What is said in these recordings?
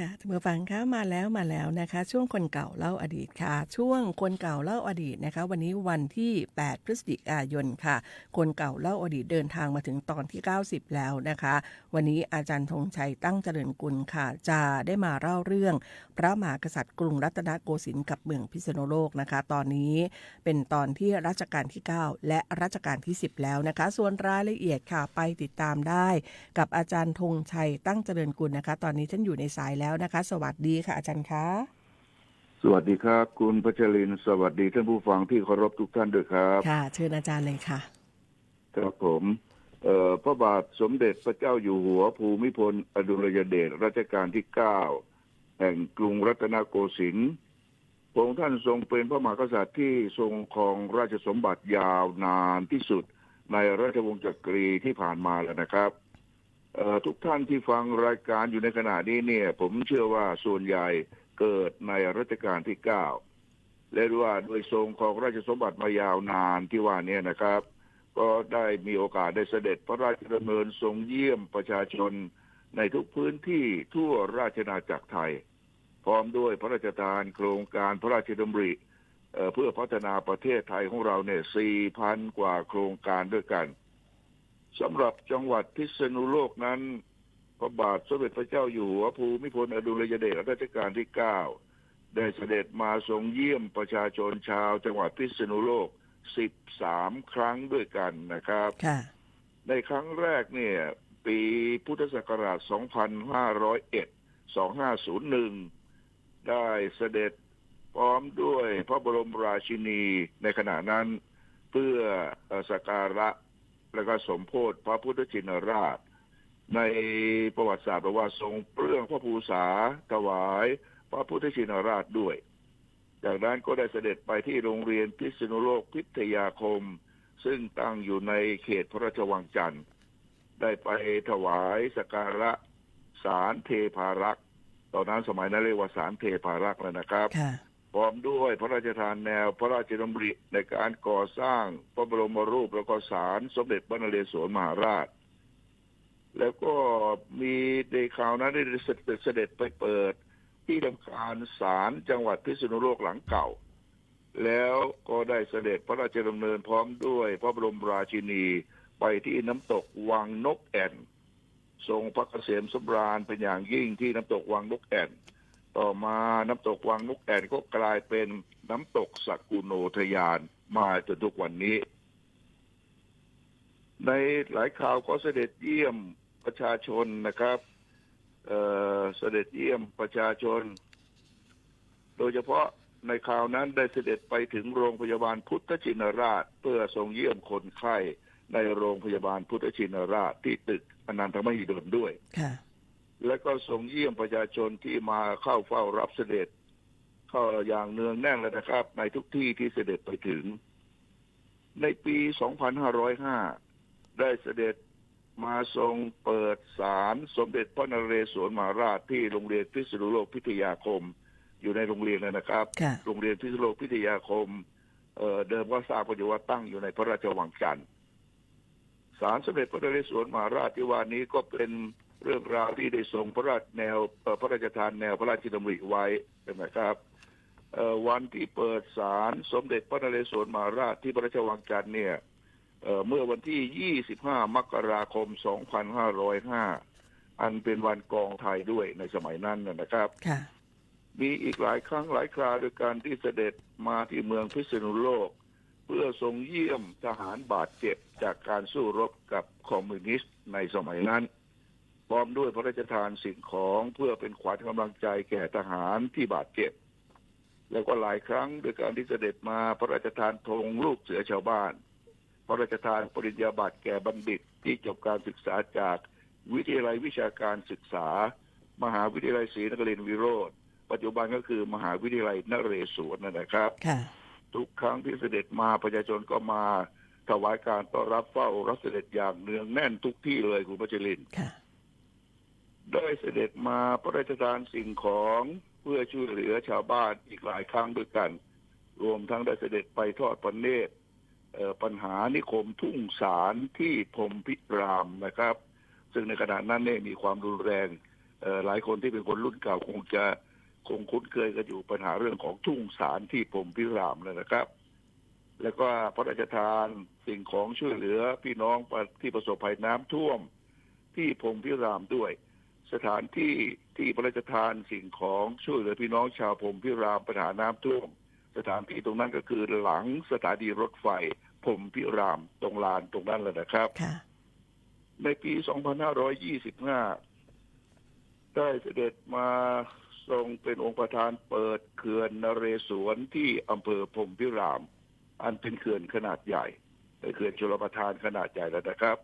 ค่ะท่านผู้ฟังคะมาแล้วมาแล้วนะคะ ช่วงคนเก่าเล่าอดีตค่ะ ช่วงคนเก่าเล่าอดีตนะคะ วันนี้วันที่ 8 พฤศจิกายนค่ะ คนเก่าเล่าอดีตเดินทางมาถึงตอนที่ 90 แล้วนะคะ วันนี้อาจารย์ธงชัยตั้งเจริญกุลค่ะ จะได้มาเล่าเรื่อง พระมหากษัตริย์กรุงรัตนโกสินทร์กับเมืองพิษณุโลกนะคะ ตอนนี้เป็นตอนที่รัชกาลที่ 9 และรัชกาลที่ 10 แล้วนะคะ ส่วนรายละเอียดค่ะไปติดตามได้ กับอาจารย์ธงชัยตั้งเจริญกุลนะคะ ตอนนี้ฉันอยู่ในสายแล้วนะคะ สวัสดีค่ะ อาจารย์คะสวัสดีครับ คุณพัชรินทร์สวัสดีท่านผู้ฟังที่เคารพทุกท่านด้วยครับค่ะ เชิญอาจารย์เลยค่ะ ครับผมเอ่อพระบาทสมเด็จพระเจ้าอยู่หัวภูมิพล อดุลยเดชรัชกาลที่เก้าแห่งกรุงรัตนโกสินทร์พระองค์ท่านทรงเป็นพระมหากษัตริย์ที่ทรงครองราชสมบัติยาวนานที่สุดในราชวงศ์จักรีที่ผ่านมาแล้วนะครับเอ่อ ทุกท่านที่ฟังรายการอยู่ในขณะนี้เนี่ย ผมเชื่อว่าส่วนใหญ่เกิดในรัชกาลที่เก้าและว่าโดยทรงครองราชสมบัติมายาวนานที่ว่านี้นะครับ ก็ได้มีโอกาสได้เสด็จพระราชดำเนินทรงเยี่ยมประชาชนในทุกพื้นที่ทั่วราชนาจักรไทย พร้อมด้วยพระราชทานโครงการพระราชดำริเอ่อเพื่อพัฒนาประเทศไทยของเราเนี่ย 4,000 กว่าโครงการด้วยกัน สำหรับจังหวัดพิษณุโลกนั้น พระบาทสมเด็จพระเจ้าอยู่หัวภูมิพลอดุลยเดชรัชกาลที่9ได้เสด็จมาทรงเยี่ยมประชาชนชาว จังหวัดพิษณุโลก13ครั้งด้วยกันนะครับค่ะในครั้งแรกเนี่ย ปีพุทธศักราช 2501 2501 ได้เสด็จพร้อมด้วยพระบรมราชินีในขณะนั้น เพื่อเอ่อสักการะ และก็สมโพธิพระพุทธชินราช ในประวัติศาสตร์บอกว่าทรงเปลื้องพระภูษาถวายพระพุทธชินราชด้วย จากนั้นก็ได้เสด็จไปที่โรงเรียนพิษณุโลกพิทยาคม ซึ่งตั้งอยู่ในเขตพระราชวังจันทร์ ได้ไปถวายสการะสารเทพารักษ์ตอนนั้นสมัยนั้นเรียกว่าสารเทพารักษ์แล้วนะครับ พร้อมด้วยพระราชทานแนวพระราชดำริในการก่อสร้างพระบรมรูปแล้วก็ศาลสมเด็จพระนเรศวรมหาราช แล้วก็มีในข่าวนั้นได้เสด็จไปเปิด ที่ทำการศาลจังหวัดพิษณุโลกหลังเก่า แล้วก็ได้เสด็จพระราชดำเนินพร้อมด้วยพระบรมราชินีไปที่น้ำตกวังนกแอ่น ทรงพระเกษมสำราญเป็นอย่างยิ่งที่น้ำตกวังนกแอ่น ต่อมาน้ำตกวังนกแอ่นก็กลายเป็นน้ำตกสักกุโนทยานมาจนทุกวันนี้ ในหลายข่าวก็เสด็จเยี่ยมประชาชนนะครับเเสด็จเยี่ยมประชาชน โดยเฉพาะในข่าวนั้นได้เสด็จไปถึงโรงพยาบาลพุทธชินราช เพื่อทรงเยี่ยมคนไข้ในโรงพยาบาลพุทธชินราชที่ตึกอนันทมหิดลด้วยค่ะ และก็ส่งเยี่ยมประชาชนที่มาเข้าเฝ้ารับเสด็จ เข้าอย่างเนืองแน่นเลยนะครับ ในทุกที่ที่เสด็จไปถึง ในปี 2505 ได้เสด็จมาทรงเปิดศาลสมเด็จพระนเรศวรมหาราชที่โรงเรียนพิษณุโลกพิทยาคม อยู่ในโรงเรียนเลยนะครับค่ะโรงเรียนพิษณุโลกพิทยาคมเอ่อเดิมก็ทราบกันอยู่ว่าตั้งอยู่ในพระราชวังจันทร์ศาลสมเด็จพระนเรศวรมหาราชที่ว่านี้ก็เป็น เรื่องราวที่ได้ทรงพระราชแนวเอ่อพระราชทานแนวพระราชดำริไว้ใช่ไหมครับเอ่อวันที่เปิดศาลสมเด็จพระนเรศวรมหาราชที่พระราชวังจันทร์เนี่ยเอ่อเมื่อวันที่ 25 มกราคม 2505 อันเป็นวันกองไทยด้วยในสมัยนั้นนะนะครับค่ะมีอีกหลายครั้งหลายคราโดยการที่เสด็จมาที่เมืองพิษณุโลก เพื่อทรงเยี่ยมทหารบาดเจ็บจากการสู้รบกับคอมมิวนิสต์ในสมัยนั้น พร้อมด้วยพระราชทานสิ่งของเพื่อเป็นขวัญกำลังใจแก่ทหารที่บาดเจ็บ แล้วก็หลายครั้งโดยการที่เสด็จมาพระราชทานธงลูกเสือชาวบ้าน พระราชทานปริญญาบัตรแก่บัณฑิตที่จบการศึกษาจากวิทยาลัยวิชาการศึกษา มหาวิทยาลัยศรีนครินทรวิโรธปัจจุบันก็คือมหาวิทยาลัยนเรศวรนะครับค่ะทุกครั้งที่เสด็จมาประชาชนก็มาถวายการต้อนรับเฝ้ารับเสด็จอย่างเนืองแน่นทุกที่เลยคุณพัชรินทร์ค่ะ ได้เสด็จมาพระราชทานสิ่งของเพื่อช่วยเหลือชาวบ้านอีกหลายครั้งด้วยกัน รวมทั้งได้เสด็จไปทอดพระเนตรปัญหานิคมทุ่งสารที่พรมพิรามนะครับ ซึ่งในขณะนั้นเนี่ยมีความรุนแรงหลายคนที่เป็นคนรุ่นเก่าคงจะคงคุ้นเคยกันอยู่ปัญหาเรื่องของทุ่งสารที่พรมพิรามเลยนะครับ แล้วก็พระราชทานสิ่งของช่วยเหลือพี่น้องที่ประสบภัยน้ำท่วมที่พรมพิรามด้วย สถานที่ที่พระราชทานสิ่งของช่วยเหลือพี่น้องชาวพรหมพิรามปัญหาน้ำท่วม สถานที่ตรงนั้นก็คือหลังสถานีรถไฟพรหมพิรามตรงลานตรงนั้นเลยนะครับ ค่ะ ในปี 2525 ได้เสด็จมาทรงเป็นองค์ประธานเปิดเขื่อนนเรศวรที่อำเภอพรหมพิราม อันเป็นเขื่อนขนาดใหญ่เป็นเขื่อนชลประทานขนาดใหญ่แล้วนะครับ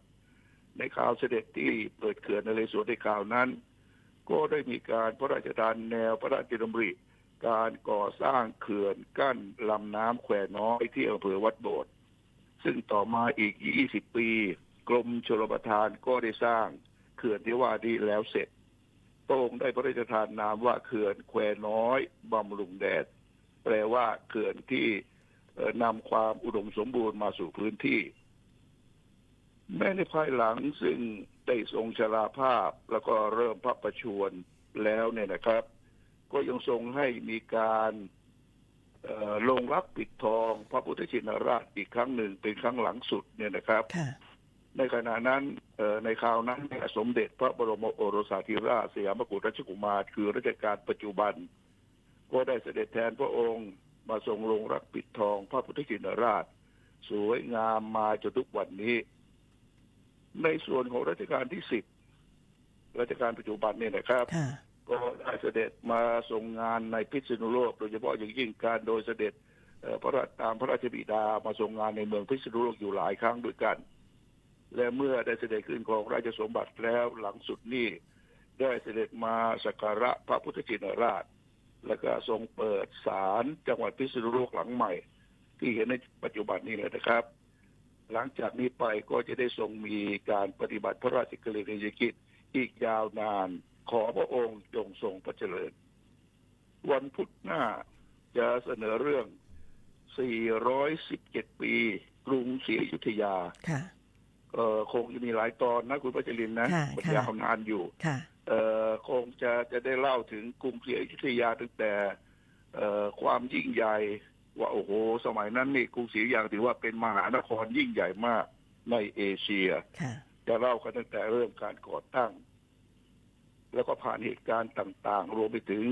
ในข่าวเสด็จที่เปิดเขื่อนในเรศวรในข่าวนั้น ก็ได้มีการพระราชทานแนวพระราชดำริ การก่อสร้างเขื่อนกั้นลำน้ำแควน้อยที่อำเภอวัดโบสถ์ซึ่งต่อมาอีก 20 ปี กรมชลประทานก็ได้สร้างเขื่อนที่ว่านี้แล้วเสร็จพระองค์ได้พระราชทานนามว่าเขื่อนแควน้อยบำรุงแดด แปลว่าเขื่อนที่นำความอุดมสมบูรณ์มาสู่พื้นที่ แม้ในภายหลังซึ่งได้ทรงชราภาพแล้วก็เริ่มพระประชวรแล้วเนี่ยนะครับ ก็ยังทรงให้มีการเอ่อลงรักปิดทอง พระพุทธชินราชอีกครั้งหนึ่งเป็นครั้งหลังสุดเนี่ยนะครับค่ะในขณะนั้นเอ่อในคราวนั้นเนี่ยสมเด็จพระบรมโอรสาธิราชสยามกุฎราชกุมารคือรัชกาลปัจจุบัน ก็ได้เสด็จแทนพระองค์มาทรงลงรักปิดทอง พระพุทธชินราช สวยงามมาจนทุกวันนี้ ในส่วนของรัชกาลที่สิบรัชกาลปัจจุบันเนี่ยนะครับค่ะก็ได้เสด็จมาทรงงานในพิษณุโลก โดยเฉพาะอย่างยิ่งการโดยเสด็จเอ่อพระราชตามพระราชบิดามาทรงงานในเมืองพิษณุโลกอยู่หลายครั้งด้วยกัน และเมื่อได้เสด็จขึ้นของราชสมบัติแล้วหลังสุดนี้ได้เสด็จมาสักการะพระพุทธชินราช แล้วก็ทรงเปิดศาลจังหวัดพิษณุโลกหลังใหม่ ที่เห็นในปัจจุบันนี้เลยนะครับ หลังจากนี้ไปก็จะได้ทรงมีการปฏิบัติพระราชกฤษฎียกิจอีกยาวนานขอพระองค์จงทรงพระเจริญ วันพุธหน้าจะเสนอเรื่อง 417 ปี กรุงศรีอยุธยาค่ะเอ่อคงจะมีหลายตอนนะคุณพัชรินนะค่ะมันค่ะยาวนานอยู่ค่ะเอ่อคงจะจะได้เล่าถึงกรุงศรีอยุธยาตั้งแต่เอ่อความยิ่งใหญ่ ว่าโอ้โห สมัยนั้นนี่กรุงศรีอยุธยาถือว่าเป็นมหานครยิ่งใหญ่มากในเอเชียค่ะจะเล่ากันตั้งแต่เริ่มการก่อตั้ง แล้วก็ผ่านเหตุการณ์ต่าง ๆ รวมไปถึง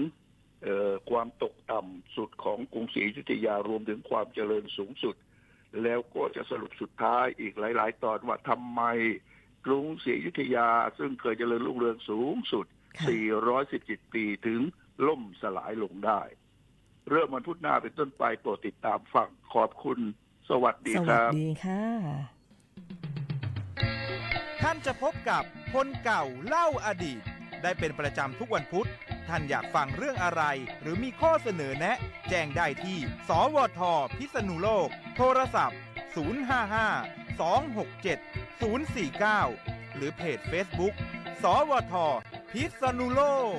เอ่อความตกต่ำสุดของกรุงศรีอยุธยารวมถึงความเจริญสูงสุด แล้วก็จะสรุปสุดท้ายอีกหลาย ๆ ตอนว่าทำไมกรุงศรีอยุธยา ซึ่งเคยเจริญรุ่งเรืองสูงสุดค่ะ417 ปีถึงล่มสลายลงได้ เริ่มวันพุธหน้าเป็นต้นไปโปรดติดตามฟังขอบคุณ สวัสดีสควัสรับ ดีค่ะ ท่านจะพบกับคนเก่าเล่าอดีต ได้เป็นประจำทุกวันพุธ ท่านอยากฟังเรื่องอะไร หรือมีข้อเสนอแนะ แจ้งได้ที่ สวท พิษณุโลก โทรศัพท์ 055 267 049 หรือเพจ Facebook สวท พิษณุโลก